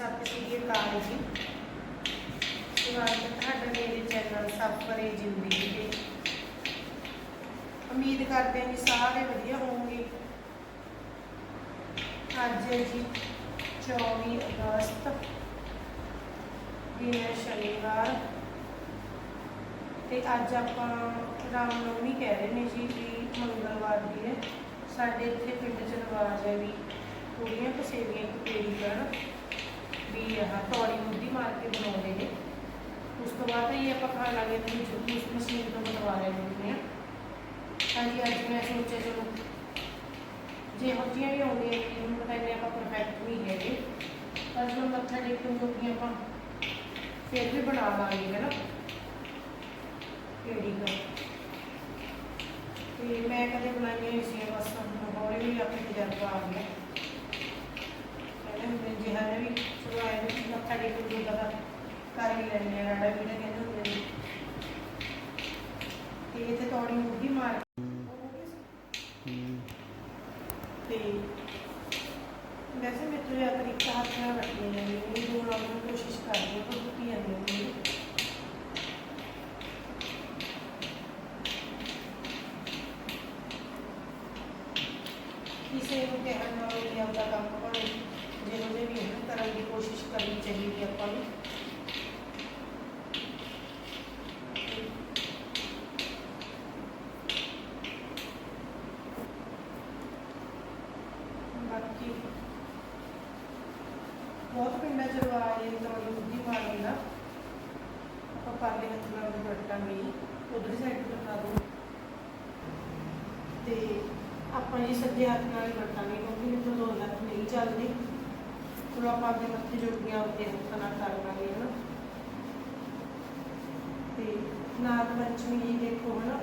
ਸਤਿ ਸ਼੍ਰੀ ਅਕਾਲ ਜੀ। ਸਵਾਗਤ ਤੁਹਾਡਾ ਮੇਰੇ ਚੈਨਲ ਸਫਰੇ ਜ਼ਿੰਦਗੀ ਦੇ ਉਮੀਦ ਕਰਦੇ ਹਾਂ ਜੀ ਸਾਰੇ ਵਧੀਆ ਹੋਵੋਗੇ। ਅੱਜ ਹੈ ਜੀ 24 ਅਗਸਤ, ਦਿਨ ਹੈ ਸ਼ਨੀਵਾਰ। ਤੇ ਅੱਜ ਆਪਾਂ ਰਾਮ ਨਵਮੀ ਕਹਿ ਰਹੇ ਨੇ ਜੀ ਕਿ ਮੰਗਲਵਾਰ ਦੀ ਹੈ। ਸਾਡੇ ਇੱਥੇ ਪਿੰਡ ਚ ਰਿਵਾਜ ਹੈ ਵੀ। ਕੁੜੀਆਂ ਕਸੇਵੀਆਂ ਇੱਕ ਪੇੜੀ ਕਰਨ। ਵੀ ਆਹ ਤੌੜੀ ਮੁੱਦੀ ਮਾਰ ਕੇ ਬਣਾਉਂਦੇ ਨੇ। ਉਸ ਤੋਂ ਬਾਅਦ ਇਹ ਆਪਾਂ ਖਾਣ ਲੱਗੇ ਤੇ ਜੁੱਤੀ ਮਸ਼ੀਨ ਤੋਂ ਬਟਵਾ ਰਹੇ ਹੁੰਦੇ ਆ। ਹਾਂਜੀ, ਅੱਜ ਮੈਂ ਸੋਚਿਆ ਚਲੋ, ਜੇ ਹੋਜੀਆਂ ਵੀ ਆਉਂਦੀਆਂ ਨੇ ਹੁਣ ਪਤਾ ਨਹੀਂ ਆਪਾਂ ਪਰਫੈਕਟ ਨਹੀਂ ਹੈਗੇ। ਪਰ ਜਦੋਂ ਮੱਥਾ ਟੇਕਣ ਜੋਗੀਆਂ ਆਪਾਂ ਫਿਰ ਵੀ ਬਣਾ ਲਾਂਗੇ ਹੈ ਨਾ ਪੇੜੀ ਕਰ ਤੇ ਮੈਂ ਕਦੇ ਬਣਾਈਆਂ ਨਹੀਂ ਸੀ ਬਸ ਹੌਲੀ ਵੀ ਆਪਣੇ ਤਜਰਬਾ ਆ ਗਿਆ ਕਹਿੰਦੇ ਹੁੰਦੇ ਜਿਹਾ ਨੇ ਵੀ ਚਲੋ ਆਏ ਨੇ ਮੱਥਾ ਟੇਕਣ ਦੀ ਪਤਾ ਕਰ ਹੀ ਲੈਂਦੇ ਆ ਰਾੜਾ ਵੀ ਨਾ ਕਹਿੰਦੇ ਹੁੰਦੇ ਨੇ ਤੇ ਇੱਥੇ ਤੌੜੀ ਮੁੱਢੀ ਮਾਰ ਤੇ ਵੈਸੇ ਮੈਂ ਤੁਰਿਆ ਤਰੀਕਾ ਹੱਥ ਨਾਲ ਰੱਖਣੀ ਹੈ ਇਹ ਦੋ ਨਾਲ ਮੈਂ ਕੋਸ਼ਿਸ਼ ਕਰਦੀ ਹਾਂ ਪਰ ਟੁੱਟੀ ਜਾਂਦੀ ਹੈ ਮੇਰੀ। ਕਿਸੇ ਨੂੰ ਕਹਿਣ ਨਾਲ ਵੀ ਆਪਦਾ ਕੰਮ ਭਾਵੇਂ ਜਿਹੋ ਜਿਹੇ ਵੀ ਹਨ ਕਰਨ ਦੀ ਕੋਸ਼ਿਸ਼ ਕਰਨੀ ਚਾਹੀਦੀ ਹੈ ਆਪਾਂ ਨੂੰ ਬਾਕੀ ਬਹੁਤ ਪਿੰਡਾਂ ਚ ਰਿਵਾਜ ਹੈ ਤਾਂ ਦੁੱਧੀ ਪਾਣੀ ਦਾ ਆਪਾਂ ਪਰਲੇ ਹੱਥ ਨਾਲ ਵਰਤਾਂਗੇ ਜੀ ਉਧਰ ਸਾਈਡ ਤੋਂ ਦਿਖਾ ਦਿਓ ਤੇ ਆਪਾਂ ਜੀ ਸੱਜੇ ਹੱਥ ਨਾਲ ਵਰਤਾਂਗੇ ਕਿਉਂਕਿ ਮੇਰੇ ਦੋ ਹੱਥ ਨਹੀਂ ਚੱਲਦੇ। ਚਲੋ ਆਪਾਂ ਆਪਣੇ ਮੱਥੇ ਜੋਗੀਆਂ ਉੱਤੇ ਹੱਥ ਨਾਲ ਕਰ ਲਾਂਗੇ, ਹਨਾ। ਤੇ ਨਾਗ ਪੰਚਮੀ ਜੀ ਦੇਖੋ, ਹਨਾ।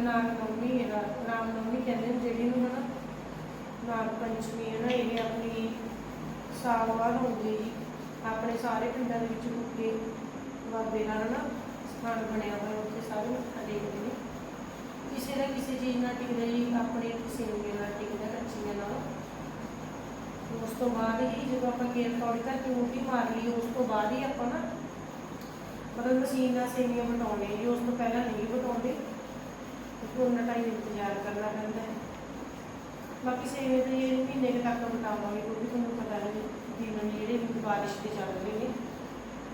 ਨਾਗ ਨਵਮੀ ਹੈ ਰਾਮ ਨਵਮੀ ਕਹਿੰਦੇ ਨੇ, ਜਿਹੜੀ ਨੂੰ, ਹਨਾ। ਨਾਗ ਪੰਚਮੀ ਹੈ ਇਹ ਆਪਣੀ ਸਾਲ ਬਾਅਦ ਹੁੰਦੀ ਜੀ। ਆਪਣੇ ਸਾਰੇ ਪਿੰਡਾਂ ਦੇ ਵਿੱਚ ਕੁੱਕੇ ਬਾਬੇ ਨਾਲ ਨਾ ਸਥਾਨ ਬਣਿਆ ਹੋਇਆ ਉੱਥੇ ਸਾਰੇ ਮੱਥਾ ਟੇਕਦੇ ਨੇ। ਕਿਸੇ ਨਾ ਕਿਸੇ ਚੀਜ਼ ਨਾਲ ਟਿਕਦਾ ਜੀ, ਆਪਣੇ ਸੇਵੀਆਂ ਨਾਲ ਟਿਕਦਾ ਕੱਚੀਆਂ ਨਾਲ। ਉਸ ਤੋਂ ਬਾਅਦ ਹੀ ਜਦੋਂ ਆਪਾਂ ਕੇਰ ਤੌੜੀ ਕਰਕੇ ਰੋਟੀ ਮਾਰ ਲਈ, ਉਸ ਤੋਂ ਬਾਅਦ ਹੀ ਆਪਾਂ ਨਾ ਮਤਲਬ ਮਸ਼ੀਨ ਨਾਲ ਸੇਵੀਆਂ ਬਣਾਉਣੇ ਜੀ। ਉਸ ਤੋਂ ਪਹਿਲਾਂ ਨਹੀਂ ਬਣਾਉਂਦੇ ਕਿਉਂਕਿ ਉਹਨਾਂ ਟਾਈਮ ਇੰਤਜ਼ਾਰ ਕਰਨਾ ਪੈਂਦਾ ਹੈ। ਬਾਕੀ ਸੇਵੇ ਤਾਂ ਮਹੀਨੇ ਕੁ ਤੱਕ ਬਟਾਵਾਂਗੇ ਕਿਉਂਕਿ ਤੁਹਾਨੂੰ ਪਤਾ ਹੈ ਜੀਵਨ ਜਿਹੜੇ ਹੁਣ ਬਾਰਿਸ਼ ਦੇ ਚੱਲ ਰਹੇ ਨੇ,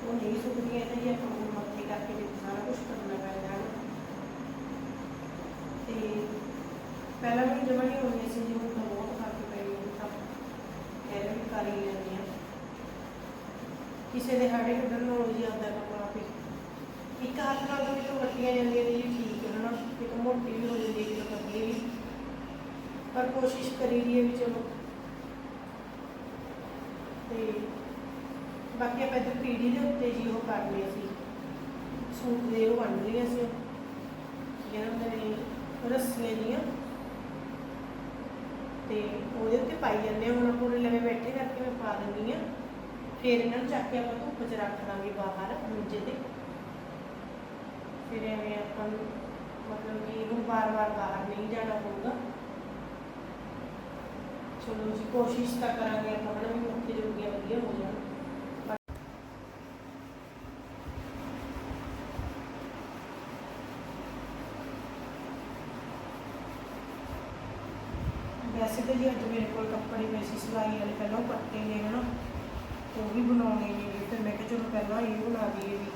ਉਹ ਨਹੀਂ ਸੁੱਕਦੀਆਂ ਤੇ ਜੀ ਆਪਾਂ ਨੂੰ ਮੱਥੇ ਕਰਕੇ ਵੀ ਸਾਰਾ ਕੁਝ ਕਰਨਾ ਪੈਂਦਾ ਹੈ। ਤੇ ਪਹਿਲਾਂ ਵੀ ਜਮਾ ਨਹੀਂ ਹੋਣੀ ਸੀ ਜੀ, ਹੁਣ ਤਾਂ ਬਹੁਤ ਫ਼ਰਕ ਪੈ ਗਿਆ, ਹੁਣ ਤਾਂ ਕਹਿ ਵੀ ਕਰ ਹੀ ਲੈਂਦੇ ਆ ਕਿਸੇ ਦੇ ਹਾੜੇ ਕੱਢਣ ਨਾਲੋਂ ਜੀ ਆਦਾ ਕੰਮ ਆਪੇ ਇੱਕ ਹੱਥ ਨਾਲ ਤਾਂ ਮੈਨੂੰ ਵੱਟੀਆਂ ਜਾਂਦੀਆਂ ਨੇ ਜੀ, ਠੀਕ ਹੈ ਨਾ, ਇੱਕ ਮੋਟੀ ਵੀ ਹੋ ਜਾਂਦੀ ਹੈ, ਇੱਕ ਪਤਲੀ ਵੀ। ਪਰ ਕੋਸ਼ਿਸ਼ ਕਰੀ ਦੀ ਹੈ ਵੀ ਚਲੋ। ਤੇ ਬਾਕੀ ਆਪਾਂ ਇੱਧਰ ਪੀੜੀ ਦੇ ਉੱਤੇ ਜੀ ਉਹ ਕਰ ਸੀ ਸੂਟ ਦੇ ਉਹ ਬਣ ਰਹੀਆਂ ਸੀ ਜਿਹੜਾ ਹੁੰਦੇ ਰੱਸੀਆਂ ਦੀਆਂ ਤੇ ਉਹਦੇ ਉੱਤੇ ਪਾਈ ਜਾਂਦੇ ਆ। ਹੁਣ ਆਪਾਂ ਉਹਨੇ ਲਵੇ ਬੈਠੇ ਕਰਕੇ ਮੈਂ ਪਾ ਦਿੰਦੀ ਆ ਫਿਰ ਇਹਨਾਂ ਨੂੰ ਚੱਕ ਕੇ ਆਪਾਂ ਧੁੱਪ 'ਚ ਰੱਖ ਦਾਂਗੇ ਬਾਹਰ, ਮੰਜੇ ਤੇ। ਫਿਰ ਐਵੇਂ ਆਪਾਂ ਨੂੰ ਮਤਲਬ ਕਿ ਇਹਨੂੰ ਵਾਰ-ਵਾਰ ਬਾਹਰ ਨਹੀਂ ਜਾਣਾ ਪਊਗਾ। ਚਲੋ ਜੀ, ਕੋਸ਼ਿਸ਼ ਤਾਂ ਕਰਾਂਗੇ ਆਪਾਂ, ਹਨਾ, ਵੀ ਮੁੱਖ ਜੋਗੀਆਂ ਵਧੀਆ ਹੋ ਜਾਣ ਵੈਸੇ ਤਾਂ ਜੀ ਅੱਜ ਮੇਰੇ ਕੋਲ ਕੱਪੜੇ ਪਏ ਸੀ ਸਿਲਾਈ ਵਾਲੇ ਪਹਿਲਾਂ ਉਹ ਪੱਟੇ ਨੇ, ਹਨਾ ਉਹ ਵੀ ਬਣਾਉਣੇ ਨੇ ਜੀ। ਫਿਰ ਮੈਂ ਕਿਹਾ ਚਲੋ ਪਹਿਲਾਂ ਇਹ ਬਣਾ ਦਈਏ ਵੀ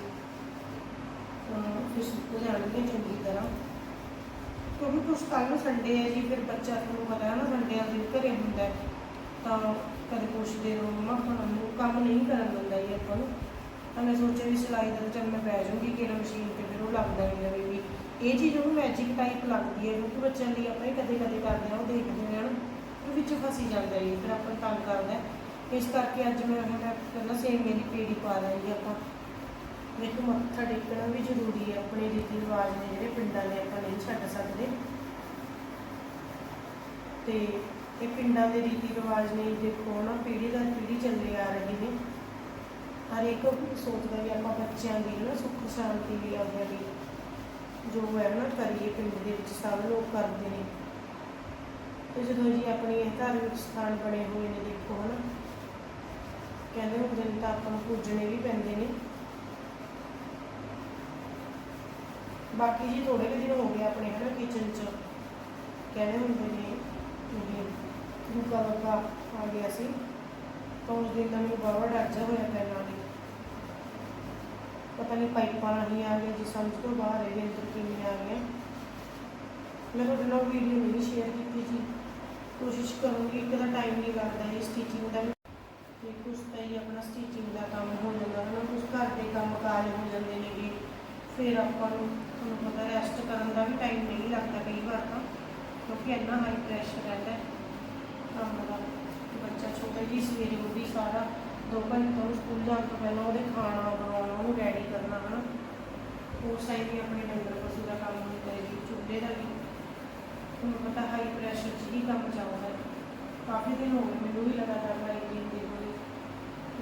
ਫਿਰ ਸੁੱਕ ਜਾਣਗੇ ਚੰਗੀ ਤਰ੍ਹਾਂ ਕਿਉਂਕਿ ਕੁਛ ਕੱਲ੍ਹ ਸੰਡੇ ਹੈ ਜੀ, ਫਿਰ ਬੱਚਾ ਤੁਹਾਨੂੰ ਪਤਾ ਹੈ ਨਾ ਘਰੇ ਹੁੰਦਾ ਹੈ, ਤਾਂ ਕਦੇ ਪੁੱਛਦੇ ਰਹੋ ਮੰਮਾ ਖਾਣ ਨੂੰ ਕੰਮ ਨਹੀਂ ਕਰਨ ਦਿੰਦਾ ਜੀ ਆਪਾਂ ਨੂੰ। ਤਾਂ ਮੈਂ ਸੋਚਿਆ ਵੀ ਸਿਲਾਈ ਦਾ ਚੱਲ ਮੈਂ ਬਹਿ ਜਾਊਂਗੀ ਕਿਹੜਾ ਮਸ਼ੀਨ ਤੇ ਫਿਰ ਉਹ ਲੱਗਦਾ ਨਹੀਂ ਲਵੇ ਵੀ ਇਹ ਚੀਜ਼ ਉਹਨੂੰ ਮੈਜਿਕ ਟਾਈਪ ਲੱਗਦੀ ਹੈ ਕਿਉਂਕਿ ਬੱਚਿਆਂ ਲਈ ਆਪਾਂ ਇਹ ਕਦੇ ਕਦੇ ਕਰਦੇ ਹਾਂ ਉਹ ਦੇਖਦੇ ਹਾਂ ਨਾ ਉਹ ਵਿੱਚ ਫਸੀ ਜਾਂਦਾ ਜੀ ਫਿਰ ਆਪਾਂ ਨੂੰ ਤੰਗ ਕਰਦਾ ਹੈ। ਇਸ ਕਰਕੇ ਅੱਜ ਮੈਂ ਮੈਂ ਕਹਿੰਦਾ ਸੇਮ ਮੇਰੀ ਪੀੜੀ ਪਾ ਲਈ ਆਪਾਂ। ਦੇਖੋ ਮੱਥਾ ਟੇਕਣਾ ਵੀ ਜ਼ਰੂਰੀ ਹੈ ਆਪਣੇ ਰੀਤੀ ਰਿਵਾਜ ਨੇ ਜਿਹੜੇ ਪਿੰਡਾਂ ਦੇ ਆਪਾਂ ਨਹੀਂ ਛੱਡ ਸਕਦੇ। ਤੇ ਇਹ ਪਿੰਡਾਂ ਦੇ ਰੀਤੀ ਰਿਵਾਜ ਨੇ ਦੇਖੋ ਨਾ, ਪੀੜ੍ਹੀ ਦਰ ਪੀੜ੍ਹੀ ਚੱਲੇ ਆ ਰਹੇ ਨੇ। ਹਰ ਇੱਕ ਸੋਚਦਾ ਵੀ ਆਪਾਂ ਬੱਚਿਆਂ ਦੀ ਨਾ ਸੁੱਖ ਸ਼ਾਂਤੀ ਲਈ ਆਉਂਦੇ ਲਈ ਜੋ ਹੈ ਨਾ ਕਰੀਏ ਪਿੰਡ ਦੇ ਵਿੱਚ, ਸਭ ਲੋਕ ਕਰਦੇ ਨੇ। ਤੇ ਜਦੋਂ ਜੀ ਆਪਣੇ ਇਹ ਧਾਰਮਿਕ ਸਥਾਨ ਬਣੇ ਹੋਏ ਨੇ, ਦੇਖੋ ਹਨਾ ਕਹਿੰਦੇ ਹੁੰਦੇ ਨੇ ਤਾਂ ਆਪਾਂ ਨੂੰ ਪੂਜਣੇ ਵੀ ਪੈਂਦੇ ਨੇ। ਬਾਕੀ ਜੀ ਥੋੜੇ ਕੁ ਦਿਨ ਹੋ ਗਏ ਆਪਣੇ ਹਨਾ ਕਿਚਨ 'ਚ। ਕਹਿੰਦੇ ਹੁੰਦੇ ਨੇ ਇਹ ਗੁੱਗਾ ਆ ਗਿਆ ਸੀ। ਤਾਂ ਉਸ ਦਿਨ ਦਾ ਮੈਨੂੰ ਬਾਵਾ ਡਰ ਜਾ ਹੋਇਆ ਪਹਿਲਾਂ ਨਹੀਂ ਪਤਾ ਨਹੀਂ ਪਾਈਪਾਂ ਨਹੀਂ ਆ ਗਈਆਂ ਜੀ, ਸਮਝ ਤੋਂ ਬਾਹਰ ਇਹਦੇ ਅੰਦਰ ਕਿਵੇਂ ਆ ਗਈਆਂ। ਮੈਂ ਤੁਹਾਡੇ ਨਾਲ ਵੀਡੀਓ ਨਹੀਂ ਸ਼ੇਅਰ ਕੀਤੀ ਜੀ। ਕੋਸ਼ਿਸ਼ ਕਰੂੰਗੀ, ਇੱਕ ਤਾਂ ਟਾਈਮ ਨਹੀਂ ਲੱਗਦਾ ਇਹ ਸਟਿਚਿੰਗ ਦਾ ਵੀ। ਤੇ ਕੁਛ ਤਾਂ ਹੀ ਆਪਣਾ ਸਟਿਚਿੰਗ ਦਾ ਕੰਮ ਹੋ ਜਾਂਦਾ ਹੈ ਨਾ ਕੁਛ ਘਰ ਦੇ ਕੰਮ ਕਾਜ ਹੋ ਜਾਂਦੇ ਨੇ ਵੀ ਫਿਰ ਆਪਾਂ ਨੂੰ, ਤੁਹਾਨੂੰ ਪਤਾ ਰੈਸਟ ਕਰਨ ਦਾ ਵੀ ਟਾਈਮ ਨਹੀਂ ਲੱਗਦਾ ਕਈ ਵਾਰ ਤਾਂ, ਕਿਉਂਕਿ ਇੰਨਾ ਹਾਈ ਪ੍ਰੈਸ਼ਰ ਰਹਿੰਦਾ ਹੈ। ਕੰਮ ਦਾ ਬੱਚਾ ਛੋਟਾ ਜੀ ਸਵੇਰੇ ਉੱਠੀ ਸਾਰਾ, ਦੋ ਘੰਟੇ ਤੋਂ ਸਕੂਲ ਜਾਣ ਤੋਂ ਪਹਿਲਾਂ ਉਹਦੇ ਖਾਣਾ ਬਣਾਉਣਾ, ਉਹਨੂੰ ਰੈਡੀ ਕਰਨਾ, ਹਨਾ। ਉਸ ਸਾਈਡ ਵੀ ਆਪਣੇ ਡੰਗਰ ਪਸ਼ੂ ਦਾ ਕੰਮ ਹੁੰਦਾ ਹੈ ਚੁੱਲ੍ਹੇ ਦਾ ਵੀ। ਤੁਹਾਨੂੰ ਪਤਾ ਹਾਈ ਪ੍ਰੈਸ਼ਰ 'ਚ ਹੀ ਕੰਮ ਚੱਲਦਾ ਕਾਫੀ ਦਿਨ ਹੋ ਗਏ ਮੈਨੂੰ ਵੀ ਲਗਾਤਾਰ ਮਾਈਗ੍ਰੇਨ ਦੀ ਗੋਲੀ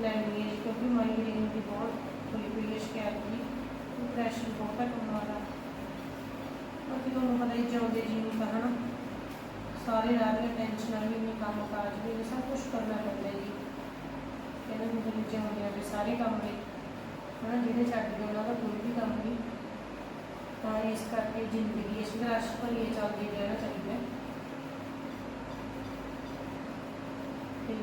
ਲੈਣੀ ਹੈ ਕਿਉਂਕਿ ਮਾਈਗ੍ਰੇਨ ਦੀ ਬਹੁਤ ਹੋਈ ਪਈ ਹੈ ਸ਼ਿਕਾਇਤ ਜੀ। ਪ੍ਰੈਸ਼ਰ ਬਹੁਤ ਹੈ ਕੰਮ ਵਾਲਾ ਬਾਕੀ ਤੁਹਾਨੂੰ ਪਤਾ ਹੀ ਜਿਉਂਦੇ ਜੀ ਨੂੰ ਤਾਂ, ਹਨਾ। ਸਾਰੇ ਰਾਤ ਦੇ ਟੈਨਸ਼ਨਾਂ ਵੀ ਨੇ ਕੰਮ ਕਾਜ ਵੀ ਨੇ ਸਭ ਕੁਝ ਕਰਨਾ ਪੈਂਦਾ ਜੀ ਕਹਿੰਦੇ ਹੁੰਦੇ ਨੇ ਜਿਉਂਦੇ ਦੇ ਸਾਰੇ ਕੰਮ ਨੇ ਹਨਾ ਜਿਹੜੇ ਛੱਡ ਗਏ ਉਹਨਾਂ ਦਾ ਕੋਈ ਵੀ ਕੰਮ ਨਹੀਂ ਤਾਂ ਇਸ ਕਰਕੇ ਜ਼ਿੰਦਗੀ ਇਸ ਸੰਘਰਸ਼ ਭਰੀ ਚੱਲਦੀ ਰਹਿਣਾ ਚਾਹੀਦਾ ਹੈ ਤੇ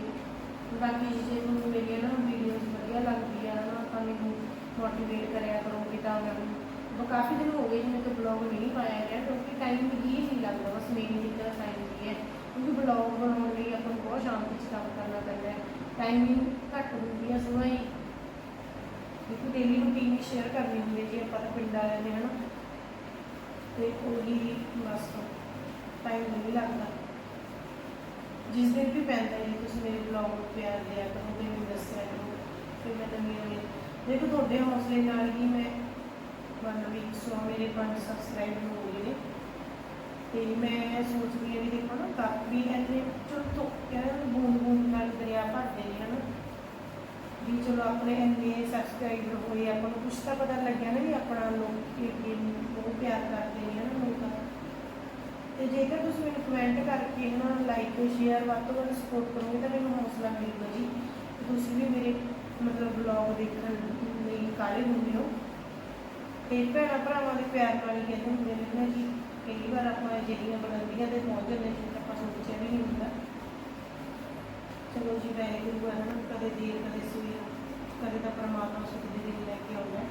ਬਾਕੀ ਜੇ ਤੁਹਾਨੂੰ ਮੇਰੀਆਂ ਨਾ ਵੀਡੀਓਜ਼ ਵਧੀਆ ਲੱਗਦੀ ਆ ਨਾ ਤਾਂ ਮੈਨੂੰ ਮੋਟੀਵੇਟ ਕਰਿਆ ਕਰੋਗੇ ਤਾਂ ਮੈਂ ਉਹ ਕਾਫੀ ਦਿਨ ਹੋ ਗਏ ਜਿਵੇਂ ਕਿ ਬਲੌਗ ਨਹੀਂ ਪਾਇਆ ਗਿਆ ਕਿਉਂਕਿ ਟਾਈਮ ਹੀ ਨਹੀਂ ਲੱਗਦਾ ਬਸ ਮੇਰੀ ਜਿੰਨਾ ਟਾਈਮ ਨਹੀਂ ਹੈ ਕਿਉਂਕਿ ਬਲੌਗ ਬਣਾਉਣ ਲਈ ਆਪਾਂ ਨੂੰ ਬਹੁਤ ਸ਼ਾਂਤੀ 'ਚ ਕੰਮ ਕਰਨਾ ਪੈਂਦਾ ਹੈ। ਟਾਈਮਿੰਗ ਘੱਟ ਹੁੰਦੀ ਹੈ ਸੁਬਾਹ ਹੀ ਇੱਕ ਡੇਲੀ ਰੂਟੀਨ ਸ਼ੇਅਰ ਕਰਨੀ ਹੁੰਦੀ ਹੈ, ਜੀ ਆਪਾਂ ਤਾਂ ਪਿੰਡ ਵਾਲਿਆਂ ਨੇ ਹਨਾ, ਤੇ ਉਹੀ ਬਸ ਟਾਈਮ ਨਹੀਂ ਲੱਗਦਾ। ਜਿਸ ਦਿਨ ਵੀ ਪੈਂਦਾ ਹੈ ਤੁਸੀਂ ਮੇਰੇ ਬਲੌਗ ਨੂੰ ਪਿਆਰ ਦਿਆ ਕਰੋ ਤੇ ਮੈਨੂੰ ਦੱਸਿਆ ਕਰੋ, ਫਿਰ ਮੈਂ ਨਵੀਂ ਨਵੀਂ, ਦੇਖੋ ਤੁਹਾਡੇ ਹੌਸਲੇ ਨਾਲ ਹੀ ਮੈਂ ਵਨ ਵੀਕ ਸੋ, ਮੇਰੇ ਪੰਜ ਸਬਸਕ੍ਰਾਈਬ ਹੋ ਗਏ ਨੇ। ਤੇ ਮੈਂ ਸੋਚਦੀ ਹਾਂ ਵੀ ਦੇਖੋ ਨਾ ਕੱਪ ਵੀ ਐਨੇ ਚਲੋ ਤੋਂ ਕਹਿੰਦੇ ਬੂੰਦ ਬੂੰਦ ਨਾਲ ਦਰਿਆ ਭਰਦੇ ਨੇ ਹਨਾ ਵੀ ਚਲੋ ਆਪਣੇ ਇੰਨੇ ਸਬਸਕ੍ਰਾਈਬਰ ਹੋਏ, ਆਪਾਂ ਨੂੰ ਕੁਛ ਤਾਂ ਪਤਾ ਲੱਗਿਆ ਨਾ ਵੀ ਆਪਣਾ ਲੋਕ ਕਿ ਬਹੁਤ ਪਿਆਰ ਕਰਦੇ ਨੇ ਨਾ ਲੋਕ। ਤੇ ਜੇਕਰ ਤੁਸੀਂ ਮੈਨੂੰ ਕਮੈਂਟ ਕਰਕੇ ਨਾ ਲਾਈਕ ਸ਼ੇਅਰ ਵੱਧ ਤੋਂ ਵੱਧ ਸਪੋਰਟ ਕਰੋਗੇ ਤਾਂ ਮੈਨੂੰ ਹੌਸਲਾ ਮਿਲੇਗਾ ਜੀ। ਤੁਸੀਂ ਵੀ ਮੇਰੇ ਮਤਲਬ ਬਲੌਗ ਦੇਖਣ ਲਈ ਕਾਲੇ ਹੁੰਦੇ ਹੋ। ਤੇ ਭੈਣਾਂ ਭਰਾਵਾਂ ਦੇ ਪਿਆਰ ਨਾਲ ਹੀ ਕਹਿੰਦੇ ਹੁੰਦੇ ਨੇ ਨਾ ਜੀ, ਕਈ ਵਾਰ ਆਪਾਂ ਜਿਹੜੀਆਂ ਬੁਲੰਦੀਆਂ ਤੇ ਪਹੁੰਚ ਜਾਂਦੇ ਨੇ ਆਪਾਂ ਸੋਚਿਆ ਵੀ ਨਹੀਂ ਹੁੰਦਾ। ਚਲੋ ਜੀ ਵਾਹਿਗੁਰੂ ਹੈ ਨਾ, ਕਦੇ ਦੇਰ ਕਦੇ ਸਵੇਰ। ਕਦੇ ਤਾਂ ਪਰਮਾਤਮਾ ਸੁਖ ਦੇ ਦਿਨ ਲੈ ਕੇ ਆਉਂਦਾ ਹੈ।